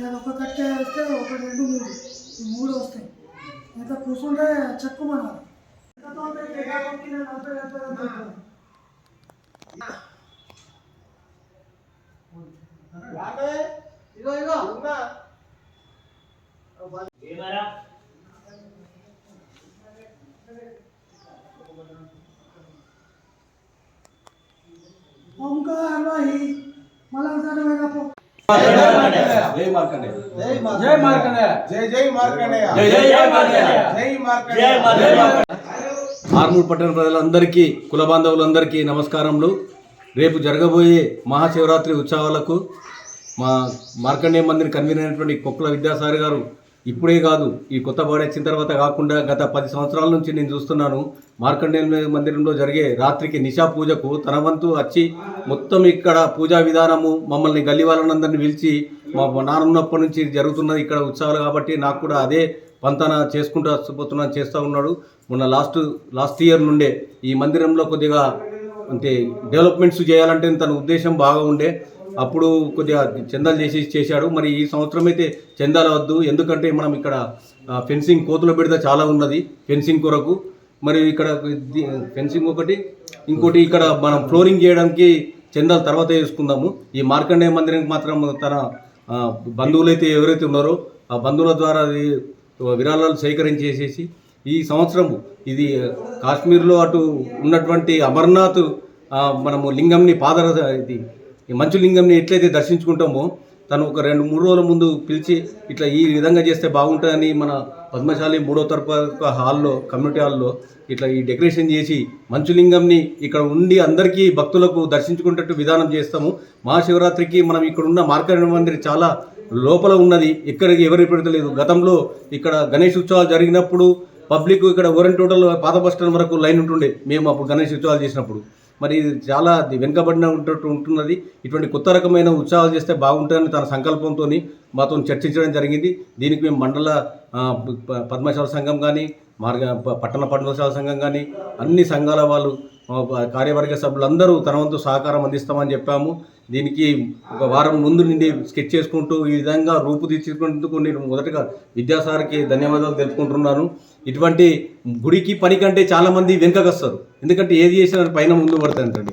ఇక ఒక కట్టె వేస్తే ఒక రెండు మూడు. ఈ మూడు వస్తాయి. ఇంకా కూర్చుంటే చెక్కుమన్నారు ఇగో ఇగో. ఇంకా హల్వాయి మళ్ళీ ఒకసారి వేగపో జై మార్కండే జై మార్కండే జై జై జై జై మార్కండే జై ఆర్మూర్ పట్టణ ప్రజలందరికీ కుల బాంధవులందరికీ నమస్కారములు రేపు జరగబోయే మహాశివరాత్రి ఉత్సవాలకు మా మార్కండేయ మందిర్ కన్వీనర్ అయినటువంటి కొక్కుల విద్యాసాగర్ గారు ఇప్పుడే కాదు ఈ కొత్త బాడీ వచ్చిన తర్వాత కాకుండా గత పది సంవత్సరాల నుంచి నేను చూస్తున్నాను మార్కండేయ మందిరంలో జరిగే రాత్రికి నిశా పూజకు తన వంతు వచ్చి మొత్తం ఇక్కడ పూజా విధానము మమ్మల్ని గల్లీ వాళ్ళనందరినీ పిలిచి మా నాన్న నుంచి జరుగుతున్నది ఇక్కడ ఉత్సవాలు కాబట్టి నాకు కూడా అదే పంతన చేసుకుంటూ వస్తుపోతున్నాను చేస్తూ ఉన్నాడు. మొన్న లాస్ట్ లాస్ట్ ఇయర్ నుండే ఈ మందిరంలో కొద్దిగా అంటే డెవలప్మెంట్స్ చేయాలంటే తన ఉద్దేశం బాగా ఉండే. అప్పుడు కొద్దిగా చందాలు చేసి చేశాడు. మరి ఈ సంవత్సరం అయితే చందాలు వద్దు. ఎందుకంటే మనం ఇక్కడ ఫెన్సింగ్ కోతుల బిడత చాలా ఉన్నది ఫెన్సింగ్ కొరకు. మరి ఇక్కడ ఫెన్సింగ్ ఒకటి ఇంకోటి ఇక్కడ మనం ఫ్లోరింగ్ చేయడానికి చందాలు తర్వాత వేసుకుందాము. ఈ మార్కండేయ మందిరానికి మాత్రం తన ఆ, బంధువులైతే ఎవరైతే ఉన్నారో ఆ బంధువుల ద్వారా అది విరాళాలు సేకరించేసేసి ఈ సంవత్సరం ఇది కాశ్మీర్లో అటు ఉన్నటువంటి అమర్నాథ్ మనము లింగంని పాదర ఇది ఈ మంచు లింగంని ఎట్లయితే దర్శించుకుంటామో తను ఒక రెండు మూడు రోజుల ముందు పిలిచి ఇట్లా ఈ విధంగా చేస్తే బాగుంటుందని మన పద్మశాలి మూడో తరపు హాల్లో కమ్యూనిటీ హాల్లో ఇట్లా ఈ డెకరేషన్ చేసి మంచులింగంని ఇక్కడ ఉండి అందరికీ భక్తులకు దర్శించుకునేటట్టు విధానం చేస్తాము. మహాశివరాత్రికి మనం ఇక్కడ ఉన్న మందిర్ చాలా లోపల ఉన్నది. ఎక్కడికి ఎవరి పెడతలేదు గతంలో ఇక్కడ గణేష్ ఉత్సవాలు జరిగినప్పుడు పబ్లిక్ ఇక్కడ ఓరెంట్ పాత బస్ స్టాండ్ వరకు లైన్ ఉంటుండే. మేము అప్పుడు గణేష్ ఉత్సవాలు చేసినప్పుడు. మరి ఇది చాలా వెనుకబడిన ఉంటట్టు ఉంటున్నది. ఇటువంటి కొత్త రకమైన ఉత్సాహాలు చేస్తే బాగుంటుందని తన సంకల్పంతో మాతో చర్చించడం జరిగింది. దీనికి మేము మండల పద్మశాల సంఘం కానీ మార్గ పట్టణ పట్టణశాల సంఘం కానీ అన్ని సంఘాల వాళ్ళు కార్యవర్గ సభ్యులందరూ తన వంతు సహకారం అందిస్తామని చెప్పాము. దీనికి ఒక వారం ముందు నుండి స్కెచ్ చేసుకుంటూ ఈ విధంగా రూపుదిద్దుకుంటూ నేను మొదటగా విద్యాసారికి ధన్యవాదాలు తెలుపుకుంటున్నాను. ఇటువంటి గుడికి పని కంటే చాలామంది వెనుకకొస్తారు ఎందుకంటే ఏది చేసినా పైన ముందు పడుతుంటండి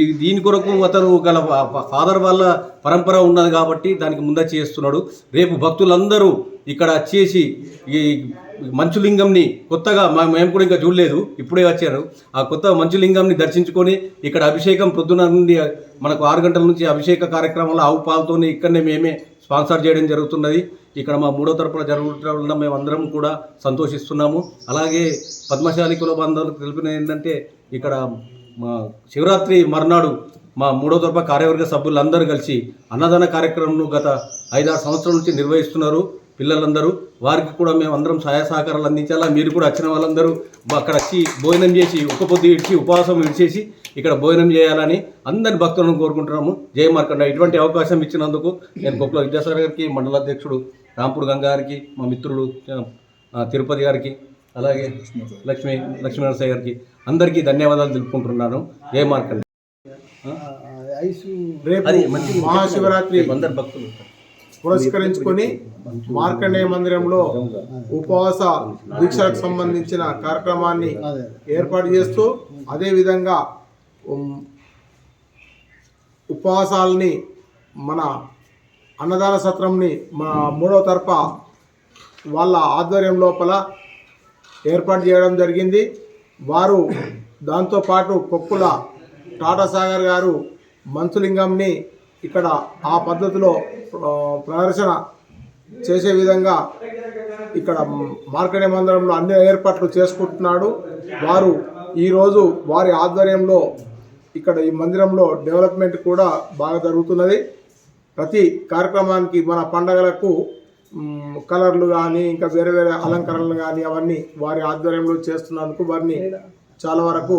ఈ దీని కొరకు అతను గల ఫాదర్ వాళ్ళ పరంపర ఉన్నది కాబట్టి దానికి ముందే చేస్తున్నాడు. రేపు భక్తులందరూ ఇక్కడ వచ్చేసి ఈ మంచులింగంని కొత్తగా మా- మేము కూడా ఇంకా చూడలేదు. ఇప్పుడే వచ్చారు. ఆ కొత్త మంచులింగంని దర్శించుకొని ఇక్కడ అభిషేకం ప్రొద్దున నుండి మనకు ఆరు గంటల నుంచి అభిషేక కార్యక్రమంలో ఆవు పాలతోనే ఇక్కడనే మేమే స్పాన్సర్ చేయడం జరుగుతున్నది. ఇక్కడ మా మూడో తరపున జరుగుతుండడం మేమందరం కూడా సంతోషిస్తున్నాము. అలాగే పద్మశాలి కుల బంధాలు తెలిపిన ఏంటంటే ఇక్కడ మా శివరాత్రి మర్నాడు మా మూడో తరపు కార్యవర్గ సభ్యులందరూ కలిసి అన్నదాన కార్యక్రమం గత ఐదారు సంవత్సరాల నుంచి నిర్వహిస్తున్నారు పిల్లలందరూ. వారికి కూడా మేము అందరం సహాయ సహకారాలు అందించాలా? మీరు కూడా వచ్చిన వాళ్ళందరూ అక్కడ వచ్చి భోజనం చేసి ఒక పొద్దు ఇడిచి ఉపవాసం విడిచేసి ఇక్కడ భోజనం చేయాలని అందరి భక్తులను కోరుకుంటున్నాము. జయ మార్కండ ఇటువంటి అవకాశం ఇచ్చినందుకు నేను గొప్ప విద్యాసాగర్ గారికి మండల అధ్యక్షుడు రాంపూర్ గంగా గారికి మా మిత్రుడు తిరుపతి గారికి అలాగే లక్ష్మీ లక్ష్మీనరసయ్య గారికి అందరికీ ధన్యవాదాలు తెలుపుకుంటున్నాను. జయ మార్కండ. అది మంచి మహాశివరాత్రి అందరు భక్తులు పురస్కరించుకొని మార్కండేయ మందిరంలో ఉపవాస దీక్షలకు సంబంధించిన కార్యక్రమాన్ని ఏర్పాటు చేస్తూ అదేవిధంగా ఉపవాసాలని మన అన్నదాన సత్రంని మా మూడవ తరఫ వాళ్ళ ఆధ్వర్యం లోపల ఏర్పాటు చేయడం జరిగింది. వారు దాంతోపాటు కొక్కుల టాటా సాగర్ గారు మంచులింగంని ఇక్కడ ఆ పద్ధతిలో ప్రదర్శన చేసే విధంగా ఇక్కడ మార్కెట్ మందిరంలో అన్ని ఏర్పాట్లు చేసుకుంటున్నాడు. వారు ఈరోజు వారి ఆధ్వర్యంలో ఇక్కడ ఈ మందిరంలో డెవలప్మెంట్ కూడా బాగా జరుగుతున్నది. ప్రతి కార్యక్రమానికి మన పండగలకు కలర్లు కానీ ఇంకా వేరే వేరే అలంకరణలు కానీ అవన్నీ వారి ఆధ్వర్యంలో చేస్తున్నందుకు వారిని చాలా వరకు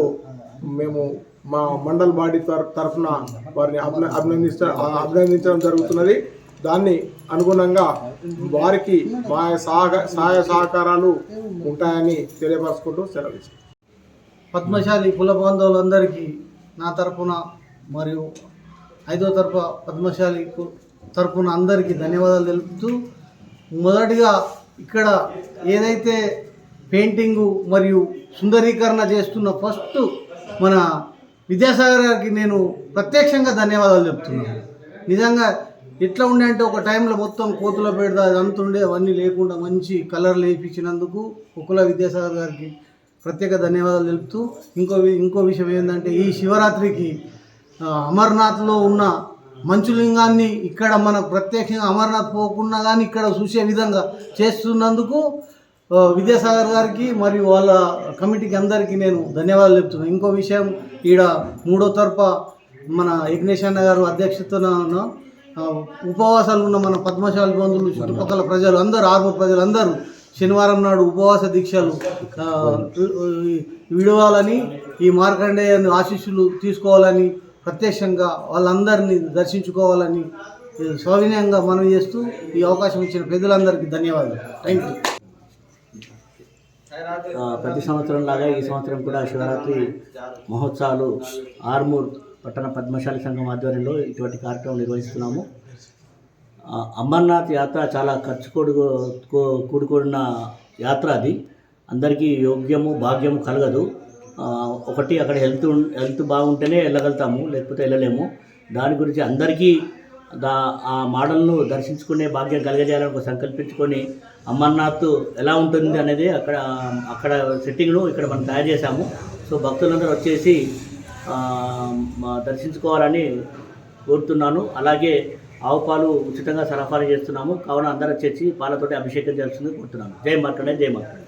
మేము మా మండల్ బాడీ తర- తరఫున వారిని అభిన అభినందించ అభినందించడం జరుగుతున్నది. దాన్ని అనుగుణంగా వారికి మా సహక సహాయ సహకారాలు ఉంటాయని తెలియపరచుకుంటూ సెలవు పద్మశాలి కుల బాంధవులందరికీ నా తరపున మరియు ఐదో తరపు పద్మశాలి తరపున అందరికీ ధన్యవాదాలు తెలుపుతూ మొదటిగా ఇక్కడ ఏదైతే పెయింటింగు మరియు సుందరీకరణ చేస్తున్న ఫస్ట్ మన విద్యాసాగర్ గారికి నేను ప్రత్యక్షంగా ధన్యవాదాలు చెప్తున్నాను. నిజంగా ఎట్లా ఉండే అంటే ఒక టైంలో మొత్తం కోతుల పెడదా అదంతా అవన్నీ లేకుండా మంచి కలర్లు వేయించినందుకు కుకుల విద్యాసాగర్ గారికి ప్రత్యేక ధన్యవాదాలు తెలుపుతూ ఇంకో వి- ఇంకో విషయం ఏంటంటే ఈ శివరాత్రికి అమర్నాథ్లో ఉన్న మంచులింగాన్ని ఇక్కడ మనకు ప్రత్యక్షంగా అమర్నాథ్ పోకుండా కానీ ఇక్కడ చూసే విధంగా చేస్తున్నందుకు విద్యాసాగర్ గారికి మరియు వాళ్ళ కమిటీకి అందరికీ నేను ధన్యవాదాలు చెప్తున్నాను. ఇంకో విషయం ఈడ మూడో తరఫ మన యజ్ఞేష్ అన్న గారు అధ్యక్షతన ఉపవాసాలు ఉన్న మన పద్మశాలి బంధువులు చుట్టుపక్కల ప్రజలు అందరూ ఆర్మూర్ ప్రజలు అందరూ శనివారం నాడు ఉపవాస దీక్షలు విడవాలని ఈ మార్కండేయ ఆశీస్సులు తీసుకోవాలని ప్రత్యక్షంగా వాళ్ళందరినీ దర్శించుకోవాలని సౌవినయంగా మనం చేస్తూ ఈ అవకాశం ఇచ్చిన పెద్దలందరికీ ధన్యవాదాలు. థ్యాంక్ యూ ప్రతి సంవత్సరం లాగా ఈ సంవత్సరం కూడా శివరాత్రి మహోత్సవాలు ఆర్మూర్ పట్టణ పద్మశాలి సంఘం ఆధ్వర్యంలో ఇటువంటి కార్యక్రమం నిర్వహిస్తున్నాము. అమర్నాథ్ యాత్ర చాలా ఖర్చు కూడు కూడుకున్న యాత్ర అది. అందరికీ యోగ్యము భాగ్యము కలగదు. ఒకటి అక్కడ హెల్త్ హెల్త్ బాగుంటేనే వెళ్ళగలుగుతాము లేకపోతే వెళ్ళలేము. దాని గురించి అందరికీ దా ఆ మోడల్ను దర్శించుకునే భాగ్యం కలగజేయాలని సంకల్పించుకొని అమర్నాథ్ ఎలా ఉంటుంది అనేది అక్కడ అక్కడ సెట్టింగ్ను ఇక్కడ మనం తయారు చేశాము. సో భక్తులందరూ వచ్చేసి దర్శించుకోవాలని కోరుతున్నాను. అలాగే ఆవు పాలు ఉచితంగా సరఫరా చేస్తున్నాము. కావున అందరూ వచ్చేసి పాలతోటి అభిషేకం చేస్తుంది కోరుతున్నాను. జై మార్కండే జై మార్కండే